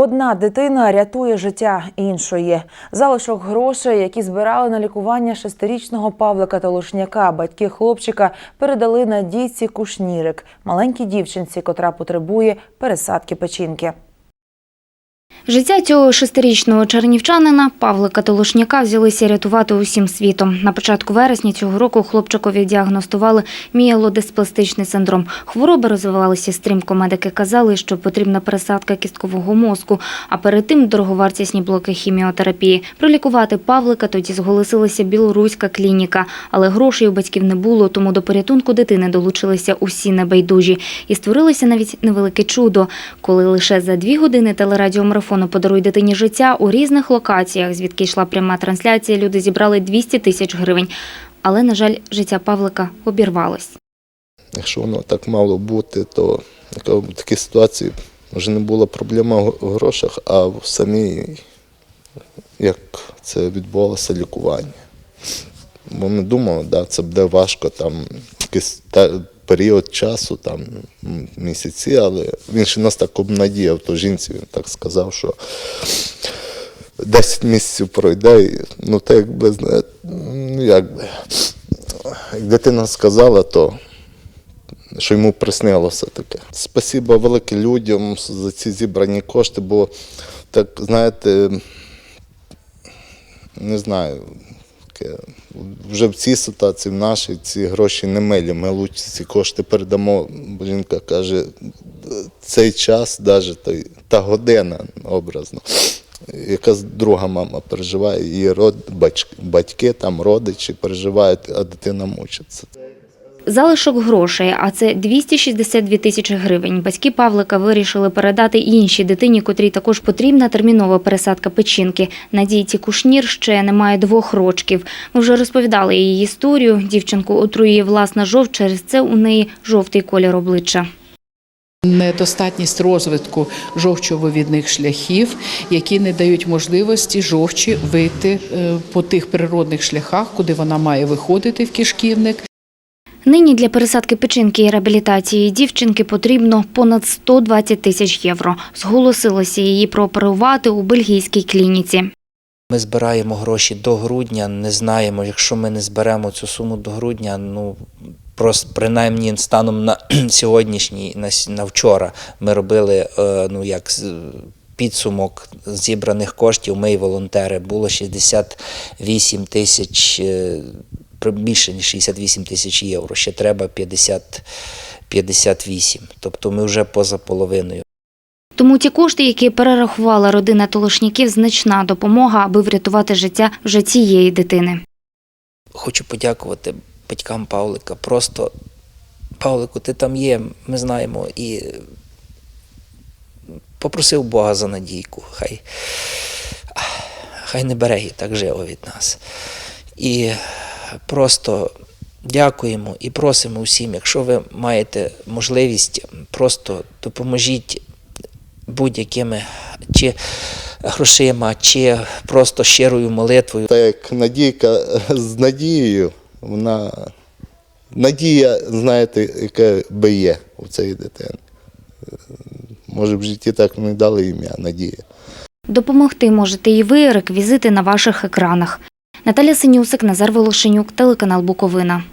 Одна дитина рятує життя іншої. Залишок грошей, які збирали на лікування шестирічного Павлика Толошняка, батьки хлопчика передали Надійці Кушнірик, маленькій дівчинці, котра потребує пересадки печінки. Життя цього шестирічного чернівчанина Павлика Толошняка взялися рятувати усім світом. На початку вересня цього року хлопчикові діагностували мієлодиспластичний синдром. Хвороби розвивалися стрімко. Медики казали, що потрібна пересадка кісткового мозку, а перед тим дороговартісні блоки хіміотерапії. Пролікувати Павлика тоді зголосилася білоруська клініка, але грошей у батьків не було, тому до порятунку дитини долучилися усі небайдужі. І створилося навіть невелике чудо, коли лише за дві години телерадіомарафону «Подаруй дитині життя» у різних локаціях, звідки йшла пряма трансляція, люди зібрали 200 тисяч гривень. Але, на жаль, життя Павлика обірвалось. Якщо воно так мало бути, то в такій ситуації вже не була проблема в грошах, а в самій, як це відбувалося лікування. Бо ми думали, да, це буде важко, там якийсь та- період часу, там місяці, але він ще нас так обнадіяв, то жінці він так сказав, що 10 місяців пройде, і, ну так якби ну якби. Як дитина сказала, то що йому приснилося таке. Спасибо велике людям за ці зібрані кошти, бо так, знаєте, не знаю, таке, вже в цій ситуації, в нашій, ці гроші не милі. Ми лучше ці кошти передамо. Блінка каже, цей час, навіть той, та година образно. Якась друга мама переживає, її род, батьки, батьки там, родичі переживають, а дитина мучиться. Залишок грошей, а це 262 тисячі гривень. Батьки Павлика вирішили передати іншій дитині, котрій також потрібна термінова пересадка печінки. Надійці Кушнір ще немає двох рочків. Ми вже розповідали її історію. Дівчинку отруює власна жов, через це у неї жовтий колір обличчя. Недостатність розвитку жовчовивідних шляхів, які не дають можливості жовчі вийти е, по тих природних шляхах, куди вона має виходити в кишківник. Нині для пересадки печінки і реабілітації дівчинки потрібно понад 120 тисяч євро. Зголосилося її прооперувати у бельгійській клініці. Ми збираємо гроші до грудня, не знаємо, якщо ми не зберемо цю суму до грудня, ну просто принаймні станом на сьогоднішній, на, вчора, ми робили е, ну як підсумок зібраних коштів. Ми і волонтери було 68 тисяч, е, більше ніж 68 тисяч євро. Ще треба 50, 58. Тобто ми вже поза половиною. Тому ті кошти, які перерахувала родина Толошняків, значна допомога, аби врятувати життя вже цієї дитини. Хочу подякувати батькам Павлика. Просто Павлику, ти там є, ми знаємо, і попросив Бога за надійку. Хай, хай не бере її так живо від нас. І просто дякуємо і просимо всім, якщо ви маєте можливість, просто допоможіть будь-якими чи грошима, чи просто щирою молитвою. Та як Надійка з надією, вона надія, знаєте, яка би є у цієї дитини. Може, в житті так не дали ім'я Надія. Допомогти можете і ви, реквізити на ваших екранах. Наталя Синюсик, Назар Волошенюк, телеканал Буковина.